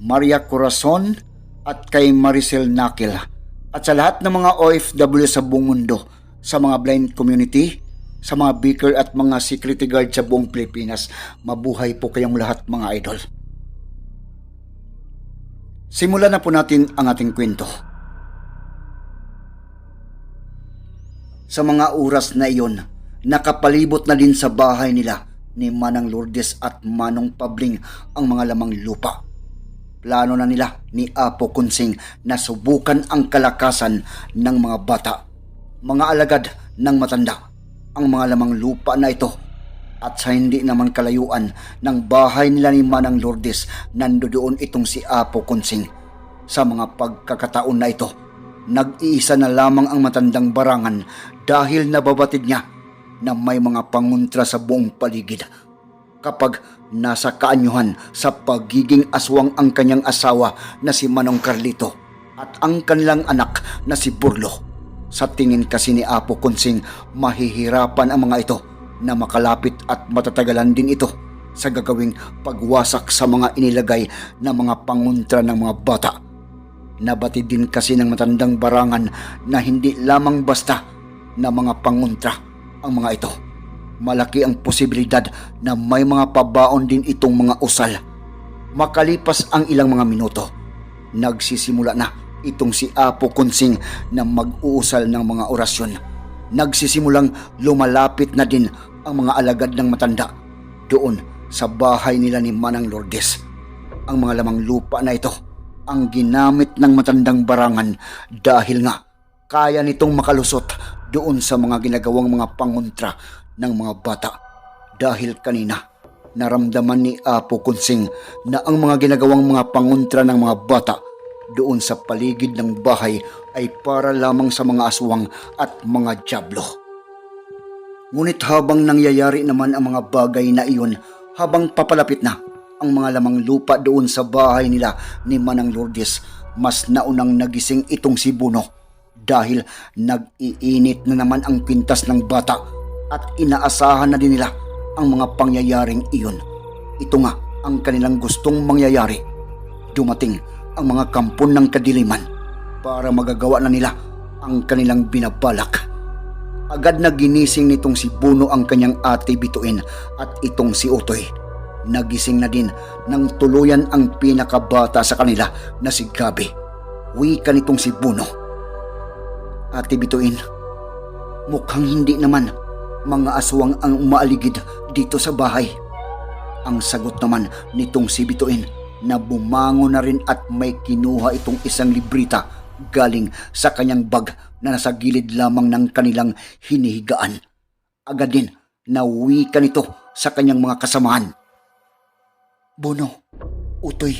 Maria Corazon, at kay Maricel Nakil. At sa lahat ng mga OFW sa buong mundo, sa mga blind community, sa mga beaker at mga security guard sa buong Pilipinas, mabuhay po kayong lahat mga idol. Simulan na po natin ang ating kwento. Sa mga oras na iyon, nakapalibot na din sa bahay nila ni Manang Lourdes at Manong Pabling ang mga lamang lupa. Plano na nila ni Apo Kunsing na subukan ang kalakasan ng mga bata, mga alagad ng matanda, ang mga lamang lupa na ito. At sa hindi naman kalayuan ng bahay nila ni Manang Lourdes, nandoon itong si Apo Kunsing. Sa mga pagkakataon na ito, nag-iisa na lamang ang matandang barangan dahil nababatid niya na may mga panguntra sa buong paligid. Kapag nasa kaanyuhan sa pagiging aswang ang kanyang asawa na si Manong Carlito at ang kanilang anak na si Burlo. Sa tingin kasi ni Apo Kunsing, mahihirapan ang mga ito na makalapit at matatagalan din ito sa gagawing pagwasak sa mga inilagay na mga panguntra ng mga bata. Nabatid din kasi ng matandang barangan na hindi lamang basta na mga panguntra ang mga ito. Malaki ang posibilidad na may mga pabaon din itong mga usal. Makalipas ang ilang mga minuto, nagsisimula na itong si Apo Kunsing na mag-uusal ng mga orasyon. Nagsisimulang lumalapit na din ang mga alagad ng matanda doon sa bahay nila ni Manang Lourdes. Ang mga lamang lupa na ito ang ginamit ng matandang barangan dahil nga kaya nitong makalusot doon sa mga ginagawang mga pangontra ng mga bata. Dahil kanina, naramdaman ni Apo Kunsing na ang mga ginagawang mga pangontra ng mga bata doon sa paligid ng bahay ay para lamang sa mga aswang at mga jablo. Ngunit habang nangyayari naman ang mga bagay na iyon, habang papalapit na ang mga lamang lupa doon sa bahay nila ni Manang Lourdes, mas naunang nagising itong si Buno dahil nag-iinit na naman ang pintas ng bata at inaasahan na din nila ang mga pangyayaring iyon. Ito nga ang kanilang gustong mangyayari. Dumating ang mga kampon ng kadiliman para magagawa na nila ang kanilang binabalak. Agad na ginising nitong si Buno ang kanyang ate bituin at itong si Utoy. Nagising na din ng tuluyan ang pinakabata sa kanila na si Gabi. Wika nitong si Buno. Ate bituin, mukhang hindi naman mga aswang ang umaaligid dito sa bahay. Ang sagot naman nitong si Bituin na bumangon na rin at may kinuha itong isang librita galing sa kanyang bag na nasa gilid lamang ng kanilang hinihigaan. Agad din nauwi ka nito sa kanyang mga kasamahan. Bono, Utoy,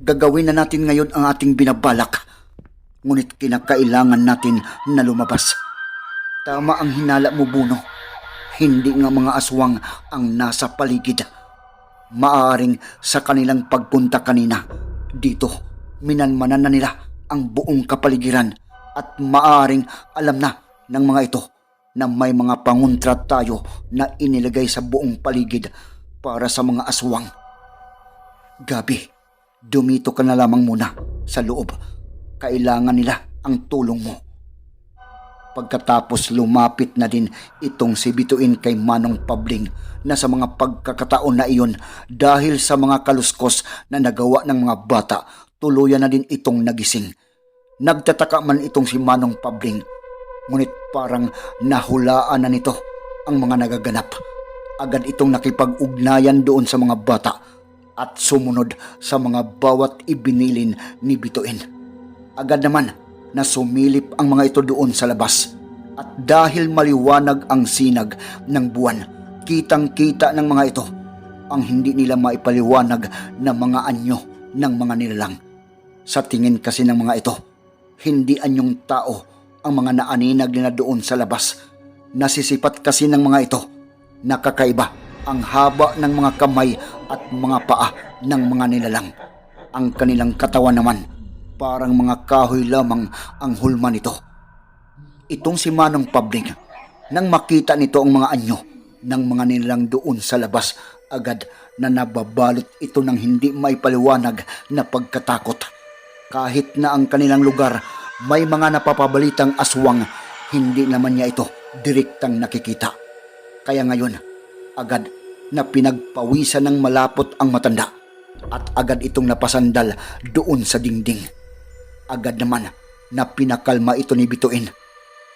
gagawin na natin ngayon ang ating binabalak. Ngunit kinakailangan natin na lumabas. Tama ang hinala mo, Buno. Hindi nga mga aswang ang nasa paligid. Maaring sa kanilang pagpunta kanina, dito, minanmanan na nila ang buong kapaligiran at maaring alam na ng mga ito na may mga panguntra tayo na inilagay sa buong paligid para sa mga aswang. Gabi, dumito ka na lamang muna sa loob. Kailangan nila ang tulong mo. Pagkatapos lumapit na din itong si Bituin kay Manong Pabling na sa mga pagkakataon na iyon dahil sa mga kaluskos na nagawa ng mga bata, tuluyan na din itong nagising. Nagtataka man itong si Manong Pabling, ngunit parang nahulaan na nito ang mga nagaganap. Agad itong nakipag-ugnayan doon sa mga bata at sumunod sa mga bawat ibinilin ni Bituin. Agad naman na sumilip ang mga ito doon sa labas. At dahil maliwanag ang sinag ng buwan, kitang-kita ng mga ito ang hindi nila maipaliwanag na mga anyo ng mga nilalang. Sa tingin kasi ng mga ito, hindi anyong tao ang mga naaninag nila doon sa labas. Nasisipat kasi ng mga ito. Nakakaiba ang haba ng mga kamay at mga paa ng mga nilalang. Ang kanilang katawan naman, parang mga kahoy lamang ang hulma nito. Itong si Manong Pabling, nang makita nito ang mga anyo ng mga nilalang doon sa labas, agad na nababalot ito ng hindi maipaliwanag na pagkatakot. Kahit na ang kanilang lugar may mga napapabalitang aswang, hindi naman niya ito direktang nakikita. Kaya ngayon, agad na pinagpawisan ng malapot ang matanda at agad itong napasandal doon sa dingding. Agad naman na pinakalma ito ni Bituin.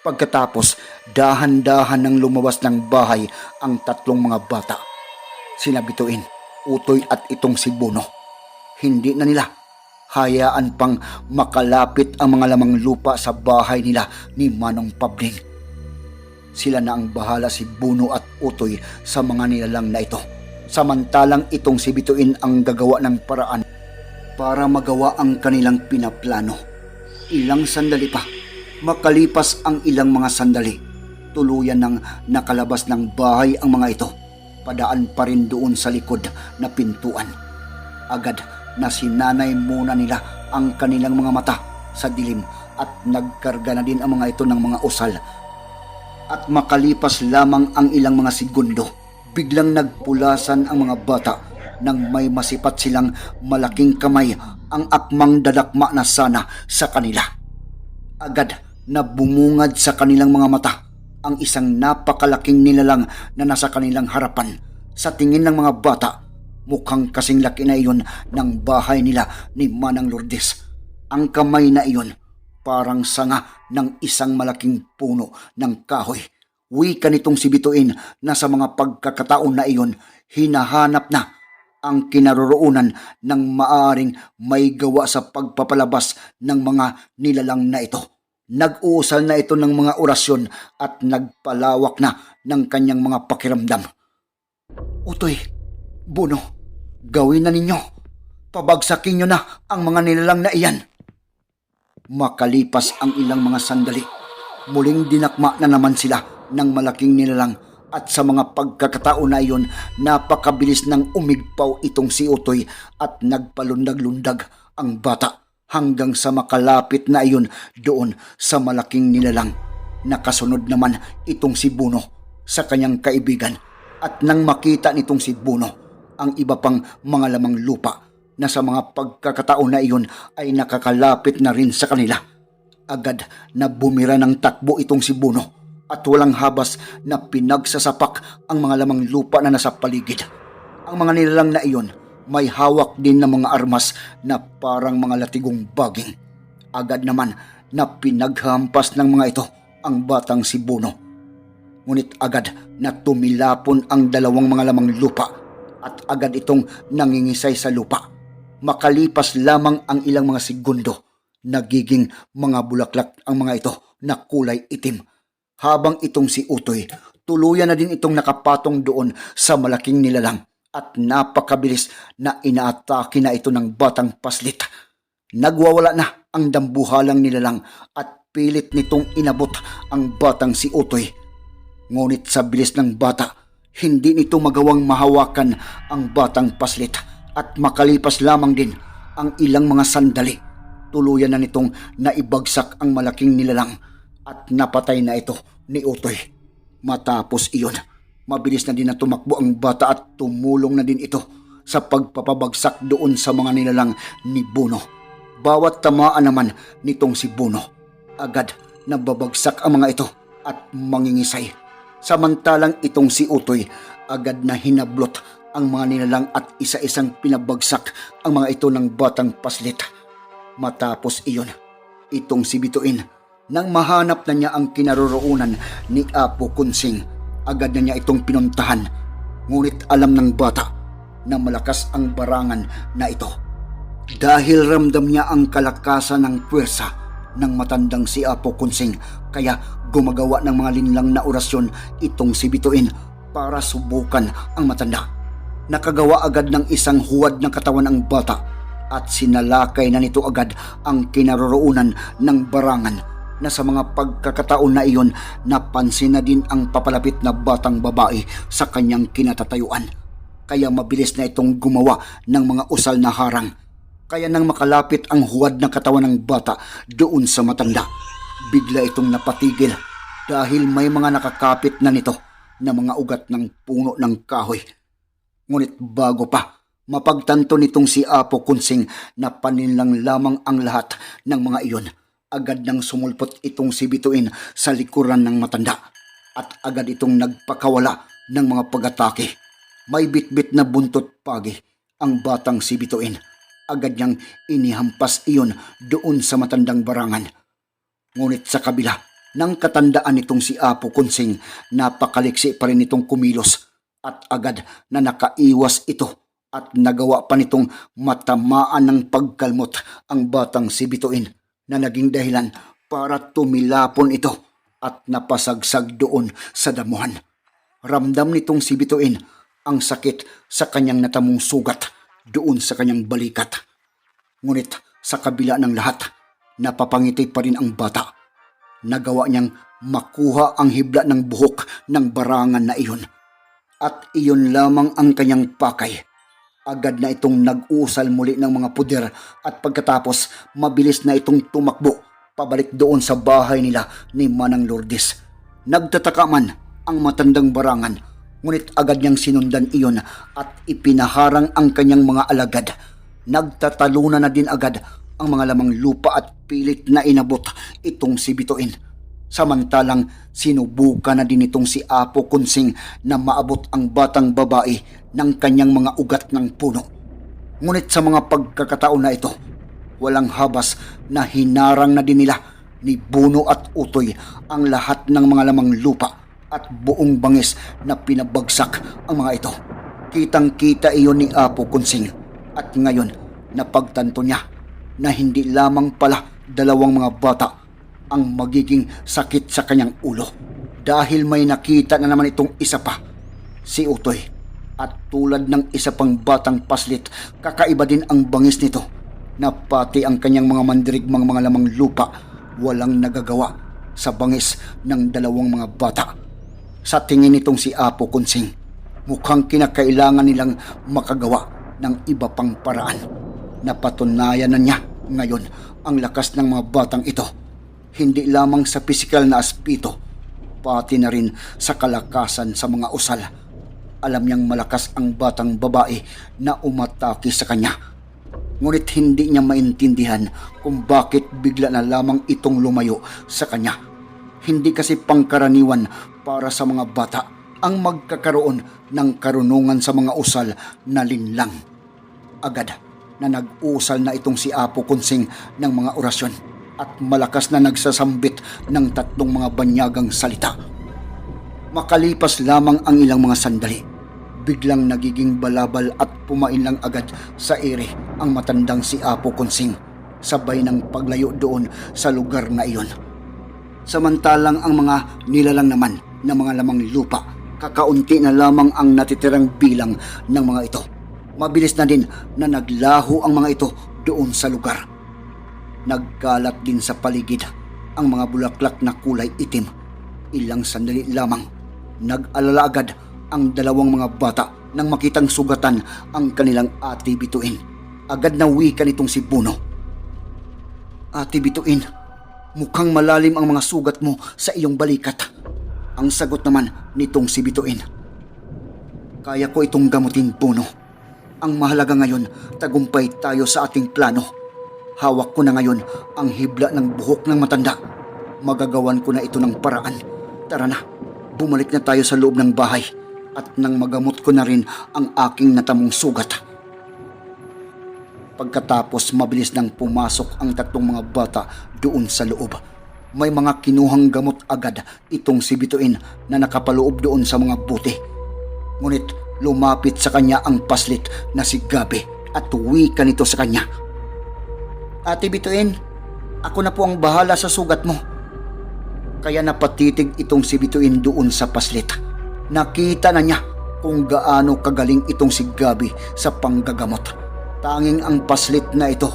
Pagkatapos, dahan-dahan nang lumabas ng bahay ang tatlong mga bata. Sina Bituin, Utoy at itong si Buno. Hindi na nila hayaan pang makalapit ang mga lamang lupa sa bahay nila ni Manong Pabling. Sila na ang bahala si Buno at Utoy sa mga nilalang na ito. Samantalang itong si Bituin ang gagawa ng paraan para magawa ang kanilang pinaplano. Ilang sandali pa, makalipas ang ilang mga sandali, tuluyan ng nakalabas ng bahay ang mga ito. Padaan pa rin doon sa likod na pintuan. Agad na sinanay muna nila ang kanilang mga mata sa dilim at nagkarga na din ang mga ito ng mga usal. At makalipas lamang ang ilang mga segundo, biglang nagpulasan ang mga bata nang may masipat silang malaking kamay ang akmang dadakma na sana sa kanila. Agad na bumungad sa kanilang mga mata ang isang napakalaking nilalang na nasa kanilang harapan. Sa tingin ng mga bata, mukhang kasing laki na iyon ng bahay nila ni Manang Lourdes. Ang kamay na iyon parang sanga ng isang malaking puno ng kahoy. Wika nitong si Bituin na sa mga pagkakataon na iyon, hinahanap na ang kinaroroonan ng maaring may gawa sa pagpapalabas ng mga nilalang na ito. Nag-uusal na ito ng mga orasyon at nagpalawak na ng kanyang mga pakiramdam. Utoy, Buno, gawin na ninyo. Pabagsakin nyo na ang mga nilalang na iyan. Makalipas ang ilang mga sandali, muling dinakma na naman sila ng malaking nilalang at sa mga pagkakataon na iyon, napakabilis ng umigpaw itong si Utoy at nagpalundag-lundag ang bata hanggang sa makalapit na iyon doon sa malaking nilalang. Nakasunod naman itong si Buno sa kanyang kaibigan at nang makita nitong si Buno ang iba pang mga lamang lupa na sa mga pagkakataon na iyon ay nakakalapit na rin sa kanila. Agad na bumira ng takbo itong si Buno at walang habas na pinagsasapak ang mga lamang lupa na nasa paligid. Ang mga nilalang na iyon may hawak din ng mga armas na parang mga latigong baging. Agad naman na pinaghampas ng mga ito ang batang si Buno. Ngunit agad na tumilapon ang dalawang mga lamang lupa at agad itong nangingisay sa lupa. Makalipas lamang ang ilang mga segundo, nagiging mga bulaklak ang mga ito na kulay itim. Habang itong si Utoy, tuluyan na din itong nakapatong doon sa malaking nilalang at napakabilis na inaatake na ito ng batang paslit. Nagwawala na ang dambuhalang nilalang at pilit nitong inabot ang batang si Utoy. Ngunit sa bilis ng bata, hindi nito magawang mahawakan ang batang paslit at makalipas lamang din ang ilang mga sandali. Tuluyan na nitong naibagsak ang malaking nilalang at napatay na ito ni Utoy. Matapos iyon, mabilis na din na tumakbo ang bata at tumulong na din ito sa pagpapabagsak doon sa mga nilalang ni Buno. Bawat tamaan naman nitong si Buno, agad nababagsak ang mga ito at mangingisay. Samantalang itong si Utoy, agad na hinablot ang mga nilalang at isa-isang pinabagsak ang mga ito ng batang paslit. Matapos iyon, itong si Bituin, nang mahanap na niya ang kinaroroonan ni Apo Kunsing, agad na niya itong pinuntahan. Ngunit alam ng bata na malakas ang barangan na ito. Dahil ramdam niya ang kalakasan ng puwersa ng matandang si Apo Kunsing, kaya gumagawa ng mga linlang na orasyon itong si Bituin para subukan ang matanda. Nakagawa agad ng isang huwad ng katawan ang bata at sinalakay na nito agad ang kinaroroonan ng barangan na sa mga pagkakataon na iyon napansin na din ang papalapit na batang babae sa kanyang kinatatayuan. Kaya mabilis na itong gumawa ng mga usal na harang. Kaya nang makalapit ang huwad na katawan ng bata doon sa matanda, bigla itong napatigil dahil may mga nakakapit na nito na mga ugat ng puno ng kahoy. Ngunit bago pa, mapagtanto nitong si Apo Kunsing na paninlang lamang ang lahat ng mga iyon. Agad nang sumulpot itong si Bituin sa likuran ng matanda at agad itong nagpakawala ng mga pag-atake. May bitbit na buntot pagi ang batang si Bituin. Agad niyang inihampas iyon doon sa matandang barangan. Ngunit sa kabila ng katandaan nitong si Apo Kunsing, napakaliksi pa rin itong kumilos at agad na nakaiwas ito at nagawa pa nitong matamaan ng pagkalmot ang batang si Bituin na naging dahilan para tumilapon ito at napasagsag doon sa damuhan. Ramdam nitong si Bituin ang sakit sa kanyang natamong sugat doon sa kanyang balikat. Ngunit sa kabila ng lahat, napapangiti pa rin ang bata. Nagawa niyang makuha ang hibla ng buhok ng barangan na iyon. At iyon lamang ang kanyang pakay. Agad na itong nag-usal muli ng mga puder at pagkatapos mabilis na itong tumakbo pabalik doon sa bahay nila ni Manang Lourdes. Nagtataka man ang matandang barangan ngunit agad niyang sinundan iyon at ipinaharang ang kanyang mga alagad. Nagtatalunan na din agad ang mga lamang lupa at pilit na inabot itong si Bituin. Samantalang sinubukan na din itong si Apo Kunsing na maabot ang batang babae ng kanyang mga ugat ng puno. Ngunit sa mga pagkakataon na ito, walang habas na hinarang na din nila ni Buno at Utoy ang lahat ng mga lamang lupa at buong bangis na pinabagsak ang mga ito. Kitang-kita iyon ni Apo Kunsing at ngayon napagtanto niya na hindi lamang pala dalawang mga bata ang magiging sakit sa kanyang ulo dahil may nakita na naman itong isa pa, si Utoy. At tulad ng isa pang batang paslit, kakaiba din ang bangis nito na pati ang kanyang mga mandirigmang mga lamang lupa walang nagagawa sa bangis ng dalawang mga bata. Sa tingin nitong si Apo Kunsing, mukhang kinakailangan nilang makagawa ng iba pang paraan. Napatunayan na niya ngayon ang lakas ng mga batang ito. Hindi lamang sa pisikal na aspito, pati na rin sa kalakasan sa mga usal. Alam niyang malakas ang batang babae na umatake sa kanya. Ngunit hindi niya maintindihan kung bakit bigla na lamang itong lumayo sa kanya. Hindi kasi pangkaraniwan para sa mga bata ang magkakaroon ng karunungan sa mga usal na linlang. Agad na nag-usal na itong si Apo Kunsing ng mga orasyon at malakas na nagsasambit ng tatlong mga banyagang salita. Makalipas lamang ang ilang mga sandali, biglang nagiging balabal at pumain lang agad sa ere ang matandang si Apo Kunsing sabay ng paglayo doon sa lugar na iyon. Samantalang ang mga nilalang naman ng mga lamang lupa, kakaunti na lamang ang natitirang bilang ng mga ito. Mabilis na din na naglaho ang mga ito doon sa lugar. Nagkalat din sa paligid ang mga bulaklak na kulay itim. Ilang sandali lamang, nag-alala agad ang dalawang mga bata nang makitang sugatan ang kanilang ate bituin. Agad na wika nitong si Puno. Ate bituin, mukhang malalim ang mga sugat mo sa iyong balikat. Ang sagot naman nitong si bituin. Kaya ko itong gamutin, Puno. Ang mahalaga ngayon, tagumpay tayo sa ating plano. Hawak ko na ngayon ang hibla ng buhok ng matanda. Magagawan ko na ito ng paraan. Tara na, bumalik na tayo sa loob ng bahay at nang magamot ko na rin ang aking natamong sugat. Pagkatapos mabilis nang pumasok ang tatlong mga bata doon sa loob. May mga kinuhang gamot agad itong si Bituin na nakapaloob doon sa mga buti. Ngunit lumapit sa kanya ang paslit na si Gabi at wika nito sa kanya. Ate Bituin, ako na po ang bahala sa sugat mo. Kaya napatitig itong si Bituin doon sa paslit. Nakita na niya kung gaano kagaling itong si Gabi sa panggagamot. Tanging ang paslit na ito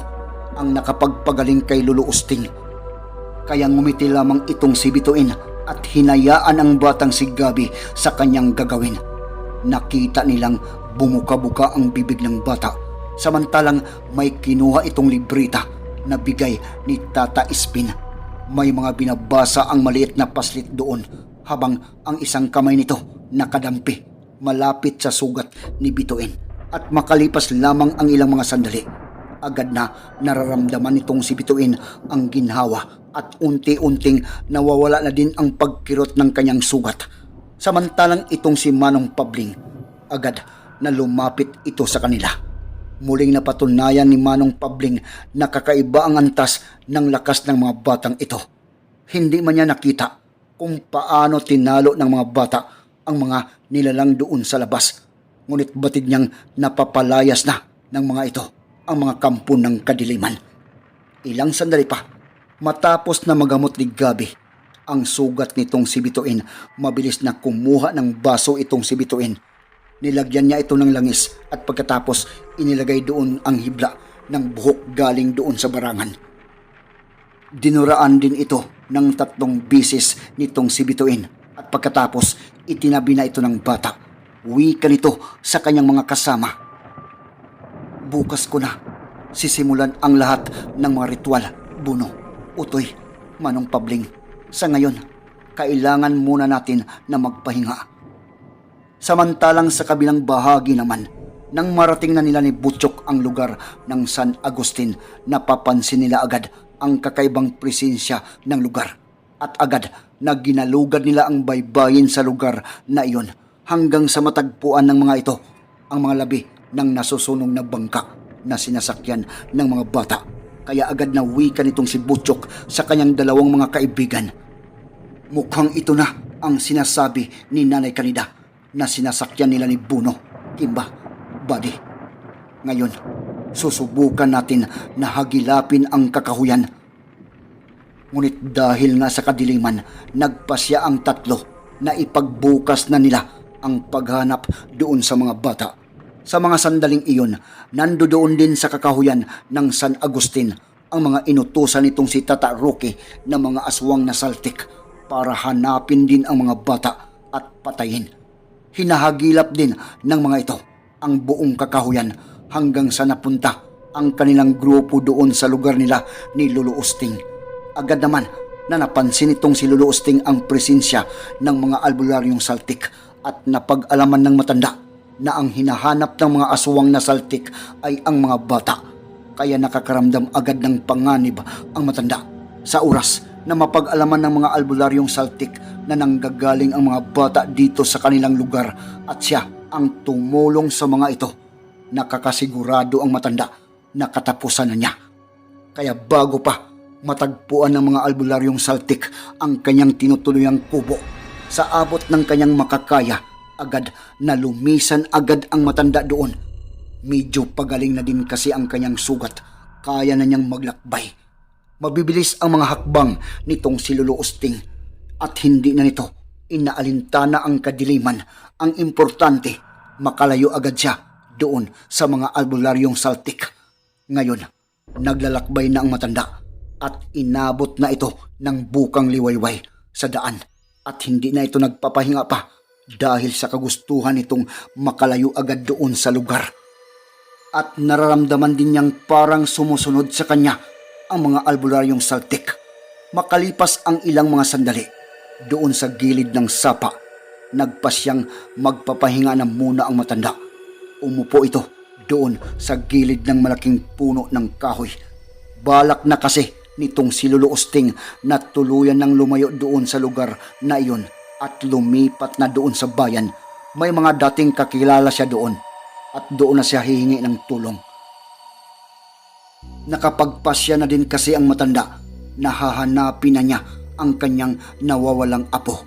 ang nakapagpagaling kay Lolo Usting. Kaya ngumiti lamang itong si Bituin at hinayaan ang batang si Gabi sa kanyang gagawin. Nakita nilang bumuka-buka ang bibig ng bata samantalang may kinuha itong libreta na bigay ni Tata Ispin. May mga binabasa ang maliit na paslit doon habang ang isang kamay nito nakadampi malapit sa sugat ni Bituin at makalipas lamang ang ilang mga sandali agad na nararamdaman nitong si Bituin ang ginhawa at unti-unting nawawala na din ang pagkirot ng kanyang sugat. Samantalang itong si Manong Pabling, agad na lumapit ito sa kanila. Muling napatunayan ni Manong Pabling na kakaiba ang antas ng lakas ng mga batang ito. Hindi man niya nakita kung paano tinalo ng mga bata ang mga nilalang doon sa labas. Ngunit batid niyang napapalayas na ng mga ito ang mga kampo ng kadiliman. Ilang sandali pa, matapos na magamot ni Gabi, ang sugat nitong si Bituin, mabilis na kumuha ng baso itong si Bituin. Nilagyan niya ito ng langis at pagkatapos inilagay doon ang hibla ng buhok galing doon sa barangan. Dinuraan din ito ng tatlong bisis nitong si Bituin at pagkatapos itinabi na ito ng bata. Wika nito sa kanyang mga kasama. Bukas ko na sisimulan ang lahat ng mga ritual, Buno, Utoy, Manong Pabling. Sa ngayon, kailangan muna natin na magpahinga. Samantalang sa kabilang bahagi naman, nang marating na nila ni Butchok ang lugar ng San Agustin, napapansin nila agad ang kakaibang presensya ng lugar. At agad na ginalugad nila ang baybayin sa lugar na iyon hanggang sa matagpuan ng mga ito ang mga labi ng nasusunog na bangka na sinasakyan ng mga bata. Kaya agad na wika nitong si Butchok sa kanyang dalawang mga kaibigan. Mukhang ito na ang sinasabi ni Nanay Kanida na sinasakyan nila ni Buno, Kimba, Buddy. Ngayon, susubukan natin na hagilapin ang kakahuyan. Ngunit dahil nga sa kadiliman, nagpasya ang tatlo na ipagbukas na nila ang paghanap doon sa mga bata. Sa mga sandaling iyon, nandoon din sa kakahuyan ng San Agustin ang mga inutusan nitong si Tata Roque na mga aswang na saltik para hanapin din ang mga bata at patayin. Hinahagilap din ng mga ito ang buong kakahuyan hanggang sa napunta ang kanilang grupo doon sa lugar nila ni Lolo Usting. Agad naman na napansin itong si Lolo Usting ang presensya ng mga albularyong saltik at napag-alaman ng matanda na ang hinahanap ng mga aswang na saltik ay ang mga bata. Kaya nakakaramdam agad ng panganib ang matanda sa oras na mapag-alaman ng mga albularyong saltik na nanggagaling ang mga bata dito sa kanilang lugar at siya ang tumulong sa mga ito. Nakakasigurado ang matanda na katapusan na niya. Kaya bago pa matagpuan ng mga albularyong saltik ang kanyang tinutuluyang kubo sa abot ng kanyang makakaya agad na lumisan agad ang matanda doon. Medyo pagaling na din kasi ang kanyang sugat. Kaya na niyang maglakbay. Mabibilis ang mga hakbang nitong si Lolo Usting at hindi na nito inaalintana ang kadiliman. Ang importante, makalayo agad siya doon sa mga albularyong saltik. Ngayon, naglalakbay na ang matanda at inabot na ito ng bukang liwayway sa daan at hindi na ito nagpapahinga pa dahil sa kagustuhan nitong makalayo agad doon sa lugar. At nararamdaman din niyang parang sumusunod sa kanya ang mga albularyong saltik. Makalipas ang ilang mga sandali, doon sa gilid ng sapa, nagpasyang magpapahinga na muna ang matanda. Umupo ito doon sa gilid ng malaking puno ng kahoy. Balak na kasi nitong si Lolo Usting na tuluyan ng lumayo doon sa lugar na iyon at lumipat na doon sa bayan. May mga dating kakilala siya doon at doon na siya hihingi ng tulong. Nakapagpasya na din kasi ang matanda na hahanapin na niya ang kanyang nawawalang apo.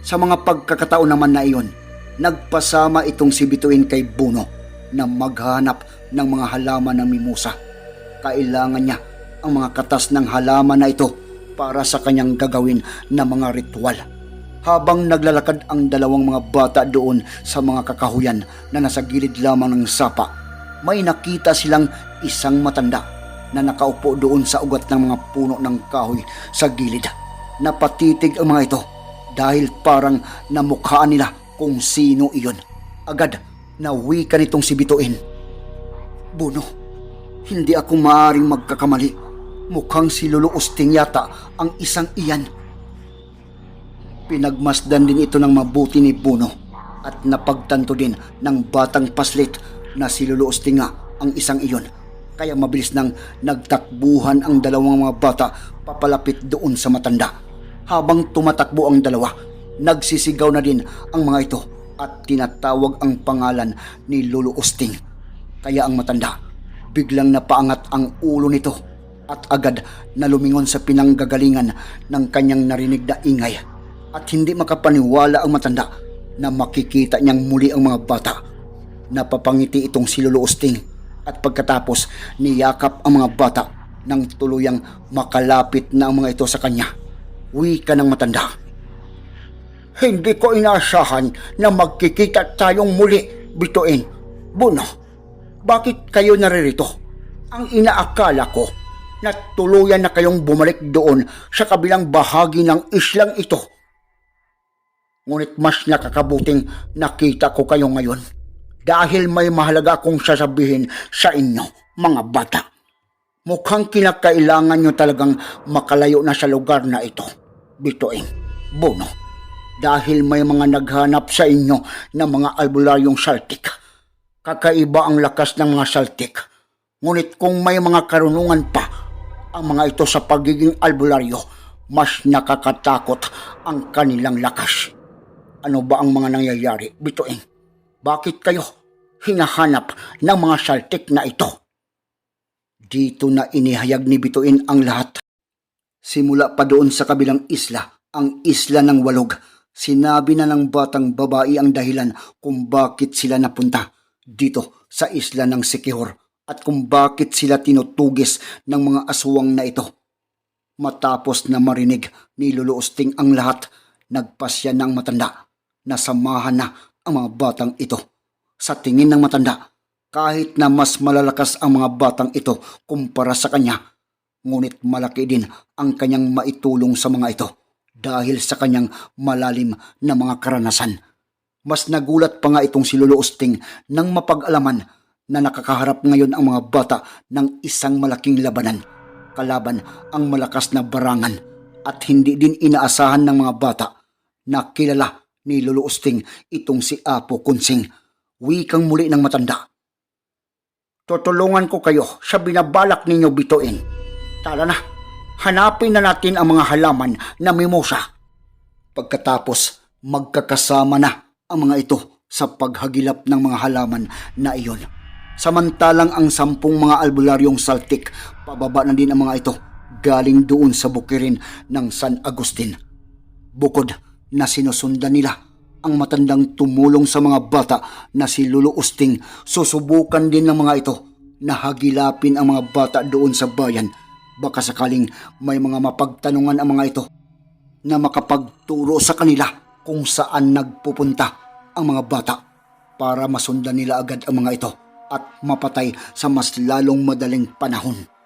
Sa mga pagkakataon naman na iyon, nagpasama itong si Bituin kay Buno na maghanap ng mga halaman ng mimusa. Kailangan niya ang mga katas ng halaman na ito para sa kanyang gagawin na mga ritual. Habang naglalakad ang dalawang mga bata doon sa mga kakahuyan na nasa gilid lamang ng sapa, may nakita silang isang matanda na nakaupo doon sa ugat ng mga puno ng kahoy sa gilid. Napatitig ang mga ito dahil parang namukhaan nila kung sino iyon. Agad, nawi ka nitong si Bituin. Buno, hindi ako maaaring magkakamali. Mukhang si Lolo Usting yata ang isang iyan. Pinagmasdan din ito ng mabuti ni Buno at napagtanto din ng batang paslit na si Lolo Usting nga ang isang iyon. Kaya mabilis nang nagtakbuhan ang dalawang mga bata papalapit doon sa matanda. Habang tumatakbo ang dalawa, nagsisigaw na din ang mga ito at tinatawag ang pangalan ni Lolo Usting. Kaya ang matanda, biglang napaangat ang ulo nito at agad na lumingon sa pinanggagalingan ng kanyang narinig na ingay at hindi makapaniwala ang matanda na makikita niyang muli ang mga bata. Napapangiti itong si Lolo Usting at pagkatapos niyakap ang mga bata nang tuluyang makalapit na ang mga ito sa kanya. Wika ng matanda. Hindi ko inaasahan na magkikita tayong muli, bituin. Buno, bakit kayo naririto? Ang inaakala ko na tuluyan na kayong bumalik doon sa kabilang bahagi ng islang ito. Ngunit mas nakakabuting nakita ko kayo ngayon dahil may mahalaga akong sasabihin sa inyo, mga bata. Mukhang kinakailangan nyo talagang makalayo na sa lugar na ito. Bituin, Bono, dahil may mga naghanap sa inyo ng mga albularyong saltik. Kakaiba ang lakas ng mga saltik. Ngunit kung may mga karunungan pa, ang mga ito sa pagiging albularyo, mas nakakatakot ang kanilang lakas. Ano ba ang mga nangyayari, Bituin? Bakit kayo hinahanap ng mga saltik na ito? Dito na inihayag ni Bituin ang lahat. Simula pa doon sa kabilang isla, ang isla ng walog, sinabi na ng batang babae ang dahilan kung bakit sila napunta dito sa isla ng Sikihor at kung bakit sila tinutugis ng mga aswang na ito. Matapos na marinig ni Lolo Usting ang lahat, nagpasya ng matanda na samahan na ang mga batang ito. Sa tingin ng matanda, kahit na mas malalakas ang mga batang ito kumpara sa kanya, ngunit malaki din ang kanyang maitulong sa mga ito dahil sa kanyang malalim na mga karanasan. Mas nagulat pa nga itong si Lolo Usting nang mapag-alaman na nakakaharap ngayon ang mga bata ng isang malaking labanan kalaban ang malakas na barangan at hindi din inaasahan ng mga bata na kilala ni Lolo Usting itong si Apo Kunsing. Wikang muli ng matanda. Tutulungan ko kayo sa binabalak ninyo bituin. Tara na, hanapin na natin ang mga halaman na mimosa. Pagkatapos, magkakasama na ang mga ito sa paghagilap ng mga halaman na iyon. Samantalang ang sampung mga albularyong saltik, pababa na din ang mga ito galing doon sa bukirin ng San Agustin. Bukod na sinusundan nila ang matandang tumulong sa mga bata na si Lolo Usting, susubukan din ng mga ito na hagilapin ang mga bata doon sa bayan. Baka sakaling may mga mapagtanungan ang mga ito na makapagturo sa kanila kung saan nagpupunta ang mga bata para masundan nila agad ang mga ito at mapatay sa mas lalong madaling panahon.